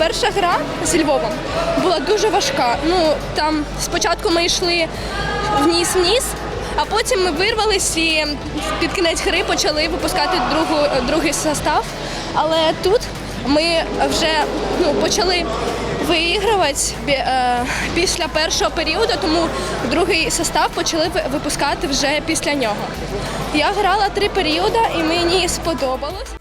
Перша гра зі Львовом була дуже важка. Ну там спочатку ми йшли вниз-вниз, а потім ми вирвались і під кінець гри почали випускати другу, другий состав. Але тут ми вже ну, почали виігрувати е, після першого періоду, тому другий состав почали випускати вже після нього. Я грала три періоди і мені сподобалось.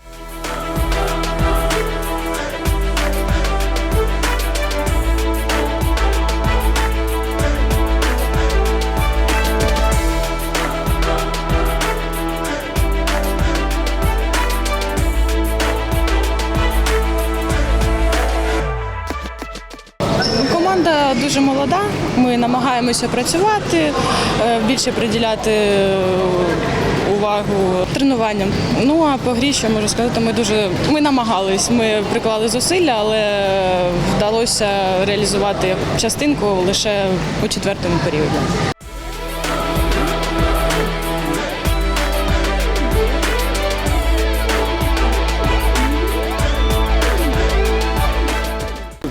Дуже молода. Ми намагаємося працювати, е, більше приділяти е, увагу тренуванням. Ну а по грі, що можу сказати, ми дуже ми намагались. Ми приклали зусилля, але вдалося реалізувати частинку лише у четвертому періоді.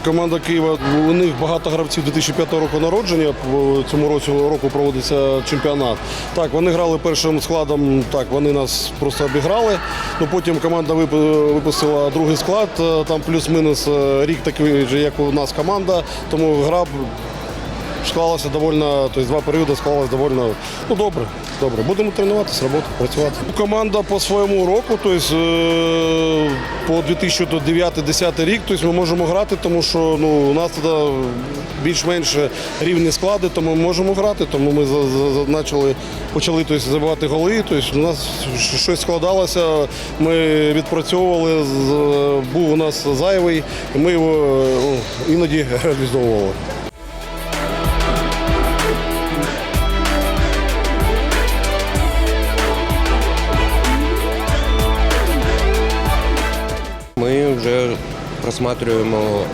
Команда Києва, у них багато гравців 2005 року народження. В цьому році року проводиться чемпіонат. Так, вони грали першим складом, так, вони нас просто обіграли. Ну, потім команда випустила другий склад, е, там плюс-мінус е, рік такий же, як у нас команда, тому гра склалася довольно, тобто два періоди склалася довольно ну, добре. Добре. Будемо тренуватися, роботи, працювати. Команда по своєму року, тобто е, по 2009-2010 рік, тобто ми можемо грати, тому що ну, у нас тоді більш-менш рівні склади, тому ми можемо грати, тому ми почали, почали тобто, забивати голи. Тобто, у нас щось складалося, ми відпрацьовували, був у нас зайвий, і ми його ну, іноді реалізовували. Ми вже просматрюємо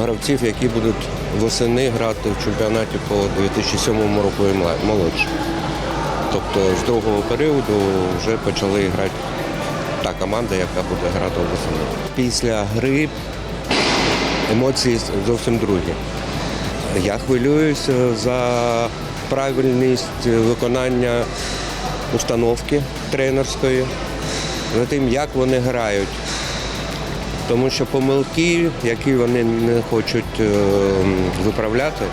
гравців, які будуть восени грати в чемпіонаті по 2007 року і молодше. Тобто з другого періоду вже почали грати та команда, яка буде грати восени. Після гри емоції зовсім другі. Я хвилююся за правильність виконання установки тренерської, за тим, як вони грають. Тому що помилки, які вони не хочуть е, виправляти,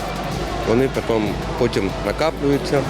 вони потім, потім накаплюються.